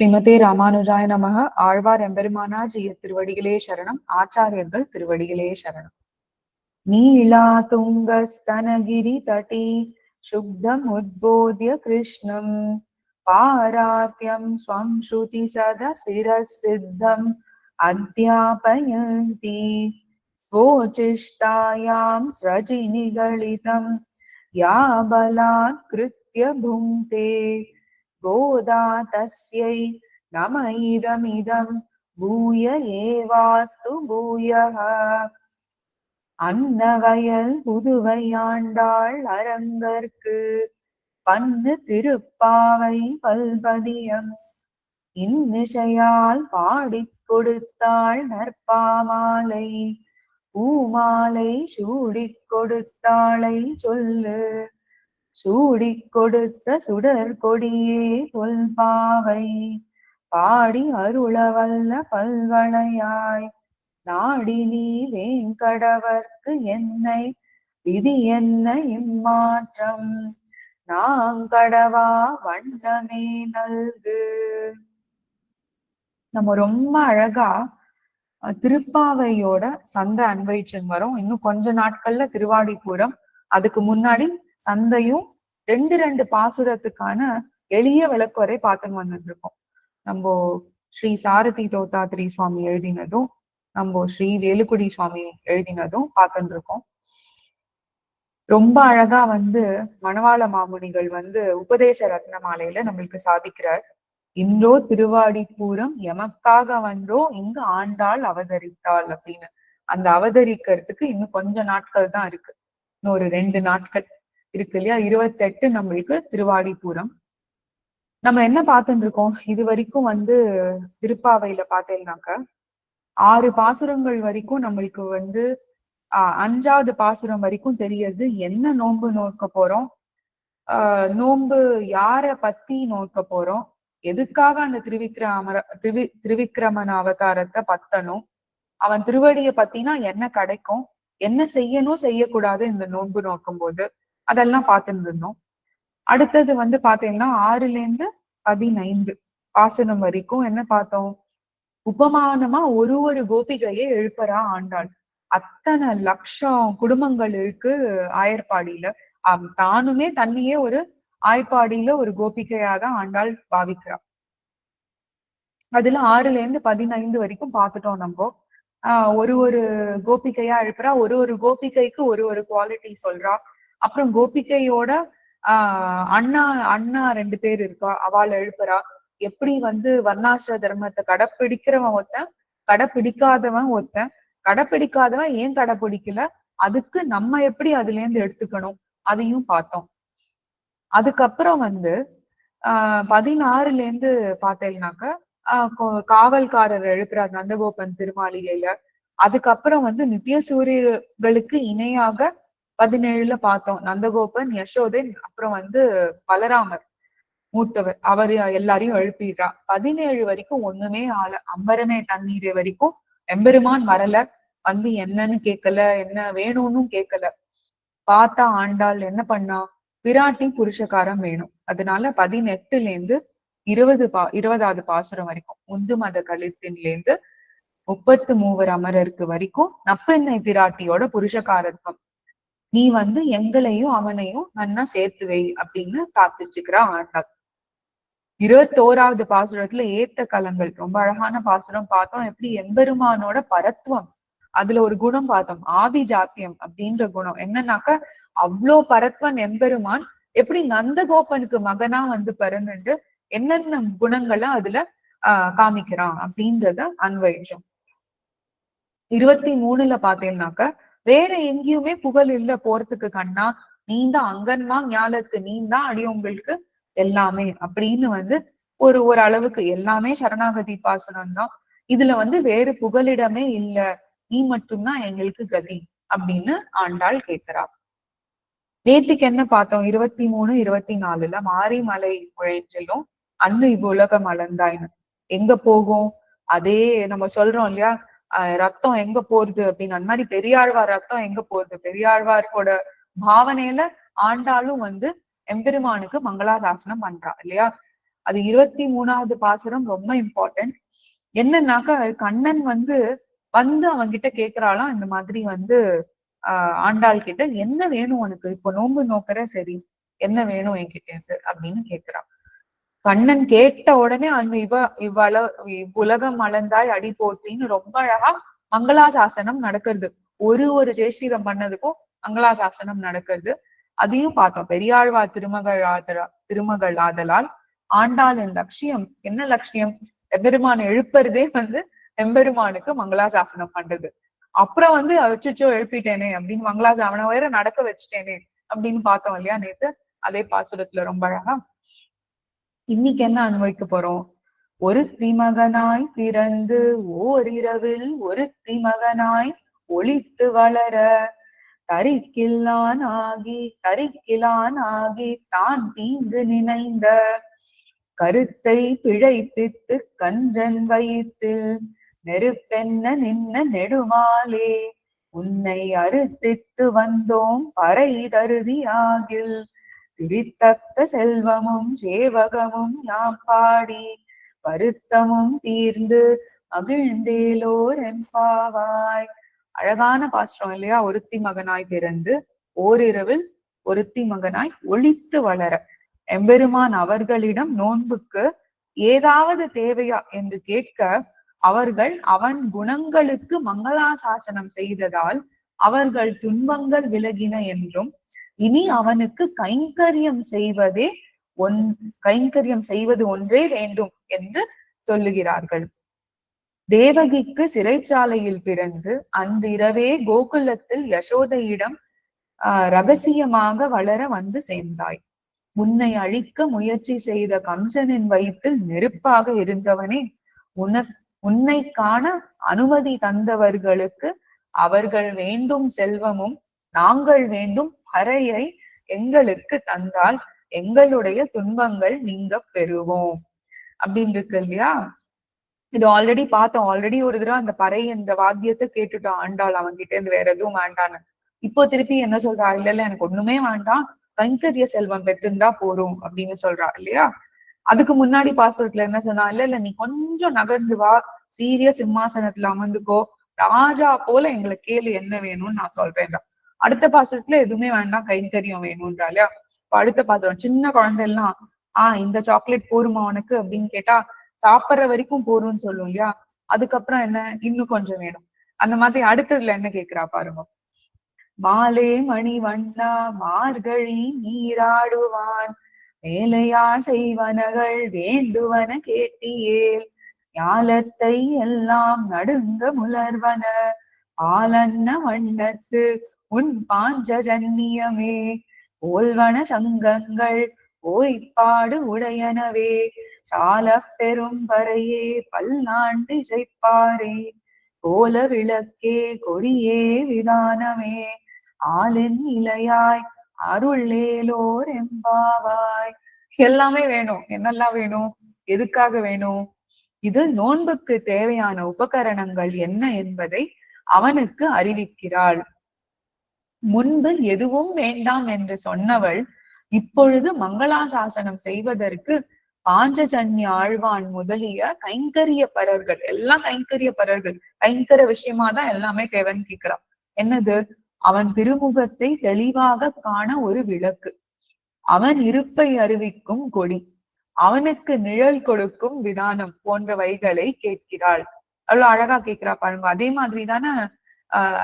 ஸ்ரீமதே ராமானுஜாய நமக. ஆழ்வார் எம்பெருமானார் ஜிய திருவடிகளே சரணம். ஆச்சாரியர்கள் திருவடிகளே சரணம். நீலா துங்கஸ்தனகிரி தட்டி சுப்தம் உத்போத்ய கிருஷ்ணம். பாராத்தியம் ஸ்வம் ஸ்ருதி சத சிரசித்தம் அத்தியாபயந்தி. ஸ்வோச்சிஷ்டாயாம் ஸ்ரஜினிகளிதம் யாபலாத் கிருத்திய புங்கே गोदा तस्यै नम इदमिदं भूय एवास्तु भूयः அன்னவயல் புதுவை ஆண்டாள் அரங்கற்கு பன்னு திருப்பாவை பல்பதியம் இன்னிசையால் பாடிக் கொடுத்தாள் நற்பாமாலை பூமாலை சூடிக் கொடுத்தாளை சொல்லு சூடி கொடுத்த சுடர் கொடியே தொல்பாவை பாடி அருளவல்ல பல்வளையாய். நாடி நீ வேங்கடவர்க்கு என்னை விதி என்ன இம்மாற்றம். நாங்கடவா வண்ணமே நல்கு. நம்ம ரொம்ப அழகா திருப்பாவையோட சந்தை அன்வைச்சன் வரும். இன்னும் கொஞ்ச நாட்கள்ல திருவாடிபுரம். அதுக்கு முன்னாடி சந்தையும் ரெண்டு ரெண்டு பாசுரத்துக்கான எளிய விளக்குவரை பார்த்துன்னு வந்துட்டு இருக்கோம் நம்ம ஸ்ரீ சாரதி தோத்தாத்ரி சுவாமி எழுதினதும் நம்ம ஸ்ரீ வேலுக்குடி சுவாமி எழுதினதும் பார்த்துட்டு இருக்கோம் ரொம்ப அழகா வந்து மணவாள மாமுனிகள் வந்து உபதேச ரத்ன மாலையில நம்மளுக்கு சாதிக்கிறார். இன்றோ திருவாடிப்பூரம் எமக்காக வன்றோ இங்கு ஆண்டாள் அவதரித்தாள் அப்படின்னு. அந்த அவதரிக்கிறதுக்கு இன்னும் கொஞ்ச நாட்கள் தான் இருக்கு. இன்னும் ஒரு ரெண்டு நாட்கள். இருக்கு இல்லையா? இருபத்தெட்டு நம்மளுக்கு திருவாடிபுரம் நம்ம என்ன பார்த்துட்டு இருக்கோம் இது வரைக்கும் வந்து திருப்பாவையில பார்த்தேன்னாக்க ஆறு பாசுரங்கள் வரைக்கும் நம்மளுக்கு வந்து ஆஹ் அஞ்சாவது பாசுரம் வரைக்கும் தெரியறது என்ன நோன்பு நோக்க போறோம்? ஆஹ் நோன்பு யார பத்தி நோக்க போறோம்? எதுக்காக அந்த திருவிக்ரமர திரு திருவிக்ரமன் அவதாரத்தை பத்தணும்? அவன் திருவடியை பத்தினா என்ன கிடைக்கும்? என்ன செய்யணும் செய்யக்கூடாது இந்த நோன்பு நோக்கும் போது அதெல்லாம் பார்த்துட்டு இருந்தோம் அடுத்தது வந்து பாத்தீங்கன்னா ஆறுல இருந்து பதினைந்து ஆசனம் வரைக்கும் என்ன பார்த்தோம்? உபமானமா ஒரு ஒரு கோபிகையை எழுப்புறா ஆண்டாள். அத்தனை லட்சம் குடும்பங்கள் இருக்கு ஆயர்பாடியில தானுமே தன்னையே ஒரு ஆய்ப்பாடியில ஒரு கோபிகையாக ஆண்டாள் பாவிக்கிறா. அதுல ஆறுல இருந்து பதினைந்து வரைக்கும் பார்த்துட்டோம் நம்ம. ஆஹ் ஒரு ஒரு கோபிகையா எழுப்புறா ஒரு ஒரு கோபிகைக்கு ஒரு ஒரு குவாலிட்டி சொல்றா. அப்புறம் கோபிகையோட ஆஹ் அண்ணா அண்ணா ரெண்டு பேர் இருக்கா அவள் எழுப்புறா. எப்படி வந்து வர்ணாசிர தர்மத்தை கடைப்பிடிக்கிறவன் ஒருத்தன் கடைப்பிடிக்காதவன் ஒருத்தன். கடைப்பிடிக்காதவன் ஏன் கடைப்பிடிக்கல? அதுக்கு நம்ம எப்படி அதுல இருந்து எடுத்துக்கணும்? அதையும் பார்த்தோம். அதுக்கப்புறம் வந்து ஆஹ் பதினாறுல இருந்து பார்த்தேன்னாக்க ஆஹ் காவல்காரர் எழுப்புறார் நந்தகோபன் திருமாளிகையில. அதுக்கப்புறம் வந்து நித்திய சூரியர்களுக்கு இணையாக பதினேழுல பார்த்தோம். நந்தகோபன் யசோதன் அப்புறம் வந்து பலராமர் மூத்தவர். அவர் எல்லாரையும் எழுப்பிடுறா. பதினேழு வரைக்கும் ஒண்ணுமே ஆள அம்பரமே தண்ணீர் வரைக்கும் எம்பெருமான் வரல. வந்து என்னன்னு கேட்கல என்ன வேணும்னு கேட்கல பார்த்தா ஆண்டாள் என்ன பண்ணா? பிராட்டி புருஷகாரம் வேணும். அதனால பதினெட்டுல இருந்து இருபது பா இருபதாவது பாசுரம் வரைக்கும் உந்து மத கழுத்தின்ல இருந்து முப்பத்து மூவர் அமரருக்கு வரைக்கும் நப்பெண்ணை பிராட்டியோட புருஷகாரத்துவம். நீ வந்து எங்களையும் அவனையும் நன்னா சேர்த்து வை அப்படின்னு பிரார்த்திச்சுக்கிறா ஆண்டாள். இருபத்தோராவது பாசுரத்துல ஏத்த கலங்கள். ரொம்ப அழகான பாசுரம் பார்த்தோம். எப்படி எம்பெருமானோட பரத்துவம். அதுல ஒரு குணம் பார்த்தோம். ஆதி ஜாத்தியம் அப்படின்ற குணம். என்னன்னாக்க அவ்வளோ பரத்வன் எம்பெருமான். எப்படி நந்தகோபனுக்கு மகனா வந்து பிறந்துட்டு என்னென்ன குணங்களை அதுல ஆஹ் காமிக்கிறான் அப்படின்றத அன்வயிச்சோம். இருபத்தி மூணுல பாத்தீங்கன்னாக்க வேற எங்கேயுமே புகழ் இல்ல போறதுக்கு கண்ணா. நீந்தான் அங்கன்மா ஞாலத்து நீந்தான் அடியவங்களுக்கு எல்லாமே அப்படின்னு வந்து ஒரு ஒரு அளவுக்கு எல்லாமே சரணாகதி பாசனம் தான். இதுல வந்து வேறு புகலிடமே இல்ல. நீ மட்டும்தான் எங்களுக்கு கதி அப்படின்னு ஆண்டாள் கேட்கிறா. நேத்திக்கு என்ன பார்த்தோம்? இருபத்தி மூணு இருபத்தி நாலுல மாரிமலை உழைச்சிலும் அன்னு இவ்வுலகம் அளந்தாயின்னு எங்க போகும்? அதே நம்ம சொல்றோம் இல்லையா? ரத்தம் எங்க போறது அப்படின்னு. அந்த மாதிரி பெரியாழ்வார் ரத்தம் எங்க போறது? பெரியாழ்வார்கோட பாவனையில ஆண்டாளும் வந்து எம்பெருமானுக்கு மங்களாசாசனம் பண்றா இல்லையா? அது இருபத்தி மூணாவது பாசுரம் ரொம்ப இம்பார்ட்டன்ட் என்னன்னாக்கா கண்ணன் வந்து வந்து அவங்கிட்ட கேக்குறாளாம் இந்த மாதிரி வந்து ஆஹ் ஆண்டாள் கிட்ட என்ன வேணும் உனக்கு? இப்போ நோன்பு நோக்கிற சரி என்ன வேணும் என்கிட்ட இருந்து அப்படின்னு கேக்குறான் கண்ணன் கேட்ட உடனே அந்த இவ இவ்வள உலகம் அளந்தாய் அடி போட்டின்னு ரொம்ப அழகா மங்களாசாசனம் நடக்கிறது. ஒரு ஒரு ஜேஷ்டிதம் பண்ணதுக்கும் மங்களாசாசனம் நடக்கிறது. அதையும் பார்த்தோம். பெரியாழ்வா திருமகள் திருமகள் ஆதலால் ஆண்டாளின் லட்சியம். என்ன லட்சியம்? எம்பெருமான் எழுப்புறதே வந்து எம்பெருமானுக்கு மங்களாசாசனம் பண்றது. அப்புறம் வந்து அச்சோ எழுப்பிட்டேனே அப்படின்னு மங்களாசாசனம் வேற நடக்க வச்சுட்டேனே அப்படின்னு பார்த்தோம் இல்லையா நேத்து? அதே பாசுரத்துல ரொம்ப அழகா இன்னைக்கு என்ன அனுபவிக்க போறோம்? ஒரு திமகனாய் பிறந்து ஓரிரவில் ஒரு திமகனாய் ஒளித்து வளர தரிக்கில்லான் ஆகி தரிக்கிலான் ஆகி தான் தீங்கு நினைந்த கருத்தை பிழைப்பித்து கஞ்சன் வைத்து நெருப்பென்ன நின்ன நெடுமாலே உன்னை அறுத்தித்து வந்தோம் பறை தருதியாகில் திரித்தக்க செல்வமும் சேவகமும் யாம் பாடி வருத்தமும் தீர்ந்து மகிழ்ந்தேலோர் எம்பாவாய் அழகான பாஸ்திரம் இல்லையா? ஒருத்தி மகனாய் பிறந்து ஓரிரவில் ஒருத்தி மகனாய் ஒழித்து வளர. எம்பெருமான் அவர்களிடம் நோன்புக்கு ஏதாவது தேவையா என்று கேட்க அவர்கள் அவன் குணங்களுக்கு மங்களாசாசனம் செய்ததால் அவர்கள் துன்பங்கள் விலகின என்றும் இனி அவனுக்கு கைங்கரியம் செய்வதே ஒன் கைங்கரியம் செய்வது ஒன்றே வேண்டும் என்று சொல்லுகிறார்கள். தேவகிக்கு சிறைச்சாலையில் பிறந்து அன்றிரவே கோகுலத்தில் யசோதையிடம் ஆஹ் ரகசியமாக வளர வந்து சேர்ந்தாய். உன்னை அழிக்க முயற்சி செய்த கம்சனின் வயிற்றில் நெருப்பாக இருந்தவனே உன உன்னை காண அனுமதி தந்தவர்களுக்கு அவர்கள் வேண்டும் செல்வமும் நாங்கள் வேண்டும் பறையை எங்களுக்கு தந்தால் எங்களுடைய துன்பங்கள் நீங்க பெறுவோம். அப்படின்னு இருக்கு இல்லையா? இது ஆல்ரெடி பார்த்தோம். ஆல்ரெடி ஒரு தடவை அந்த பறை இந்த வாத்தியத்தை கேட்டுட்டோம். ஆண்டாள் அவன்கிட்ட இருந்து வேற எதுவும் வேண்டான்னு. இப்போ திருப்பி என்ன சொல்றா? இல்ல இல்ல எனக்கு ஒண்ணுமே வேண்டாம். கைங்கரிய செல்வம் பெற்றிருந்தா போறோம் அப்படின்னு சொல்றா இல்லையா? அதுக்கு முன்னாடி பாசுரத்துல என்ன சொன்னா? இல்ல இல்ல நீ கொஞ்சம் நகர்ந்து வா. சீரிய சிம்மாசனத்துல அமர்ந்துக்கோ. ராஜா போல எங்களை கேளு என்ன வேணும்னு நான் சொல்றேன்டா. அடுத்த பாசத்துல எதுவுமே வேண்டாம். கைங்கரியம் வேணும்ன்றா இல்லையா அடுத்த பாசம் சின்ன குழந்தை எல்லாம் ஆஹ் இந்த சாக்லேட் போருமா உனக்கு? அப்படின்னு கேட்டா சாப்பிட்ற வரைக்கும் போரும்னு சொல்லும் இல்லையா? அதுக்கப்புறம் என்ன? இன்னும் கொஞ்சம் வேணும். அந்த மாதிரி அடுத்ததுல என்ன கேக்குறா பாருங்க. மாலே மணி வண்ணா மார்கழி நீராடுவான். வேலையார் செய்வனகள் வேண்டுவன கேட்டியேல். ஞாலத்தை எல்லாம் நடுங்க முலர்வன. ஆலன்ன வண்ணத்து உன் பாஞ்சஜன்னியமே ஓல்வன சங்கங்கள் ஓய்ப்பாடு உடையனவே சால பெரும் பறையே பல்லாண்டு இசைப்பாரே கோல விளக்கே கொடியே விதானமே ஆளின் இலையாய் அருளேலோர் எம்பாவாய் எல்லாமே வேணும். என்னெல்லாம் வேணும்? எதுக்காக வேணும்? இது நோன்புக்கு தேவையான உபகரணங்கள் என்ன என்பதை அவனுக்கு அறிவிக்கிறாள். முன்பு எதுவும் வேண்டாம் என்று சொன்னவள் இப்பொழுது மங்களாசாசனம் செய்வதற்கு பாஞ்சஜன்ய ஆழ்வான் முதலிய கைங்கரிய பரர்கள் எல்லாம் கைங்கரிய பரர்கள் கைங்கர விஷயமா தான் எல்லாமே தேவன் கேட்கிறான். என்னது? அவன் திருமுகத்தை தெளிவாக காண ஒரு விளக்கு. அவன் இருப்பை அறிவிக்கும் கொடி. அவனுக்கு நிழல் கொடுக்கும் விதானம் போன்றவைகளை கேட்கிறாள். அவ்வளவு அழகா கேட்கிறா பாருங்க. அதே மாதிரி தானே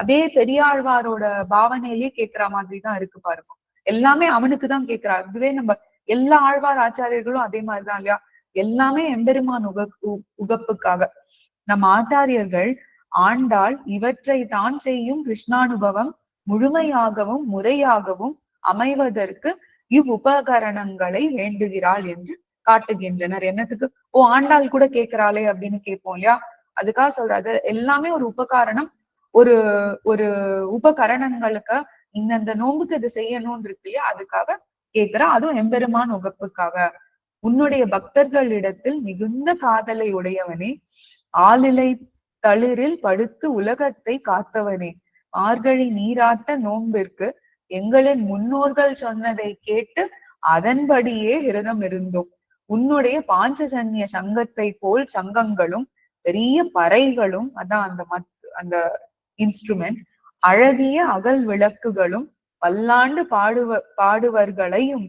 அதே பெரியாழ்வாரோட பாவனையிலேயே கேட்கிற மாதிரி தான் இருக்கு பாருங்க. எல்லாமே அவனுக்கு தான் கேட்கிறார் இதுவே நம்ம எல்லா ஆழ்வார் ஆச்சாரியர்களும் அதே மாதிரிதான் இல்லையா? எல்லாமே எம்பெருமான் உக உகப்புக்காக. நம் ஆச்சாரியர்கள் ஆண்டாள் இவற்றை தான் செய்யும் கிருஷ்ணானுபவம் முழுமையாகவும் முறையாகவும் அமைவதற்கு இவ்வுபகரணங்களை வேண்டுகிறாள் என்று காட்டுகின்றனர். என்னத்துக்கு? ஓ ஆண்டாள் கூட கேட்கிறாளே அப்படின்னு கேட்போம் இல்லையா? அதுக்காக சொல்றாரு எல்லாமே ஒரு உபகாரணம் ஒரு ஒரு உபகரணங்களுக்கு இந்தந்த நோம்புக்கு இது செய்யணும்னு இருக்கு இல்லையா அதுக்காக கேக்குறா. அதுவும் எம்பெருமான் உகப்புக்காக. உன்னுடைய பக்தர்களிடத்தில் மிகுந்த காதலை உடையவனே ஆளிலை தளிரில் படுத்து உலகத்தை காத்தவனே மார்கழி நீராட்ட நோன்பிற்கு எங்களின் முன்னோர்கள் சொன்னதை கேட்டு அதன்படியே விரதம் இருந்தோம். உன்னுடைய பாஞ்சஜன்ய சங்கத்தை போல் சங்கங்களும் பெரிய பறைகளும் அதான் அந்த மத் அந்த இன்ஸ்ட்ருமெண்ட் அழகிய அகல் விளக்குகளும் பல்லாண்டு பாடுவ பாடுவர்களையும்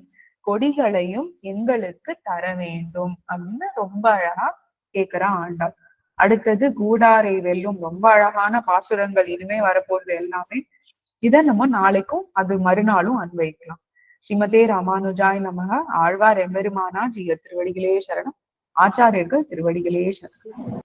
கொடிகளையும் எங்களுக்கு தர வேண்டும் அப்படின்னு ரொம்ப அழகா கேக்குறான் ஆண்டாள். அடுத்தது கூடாரை வெல்லும் ரொம்ப அழகான பாசுரங்கள் இனிமே வரப்போறது எல்லாமே இதை நம்ம நாளைக்கும் அது மறுநாளும் அன்வைக்கலாம் ஸ்ரீமதே ராமானுஜாய் நமக. ஆழ்வார் எம்பெருமானா ஜீய திருவடிகளே சரணம். ஆச்சாரியர்கள் திருவடிகளே சரணம்.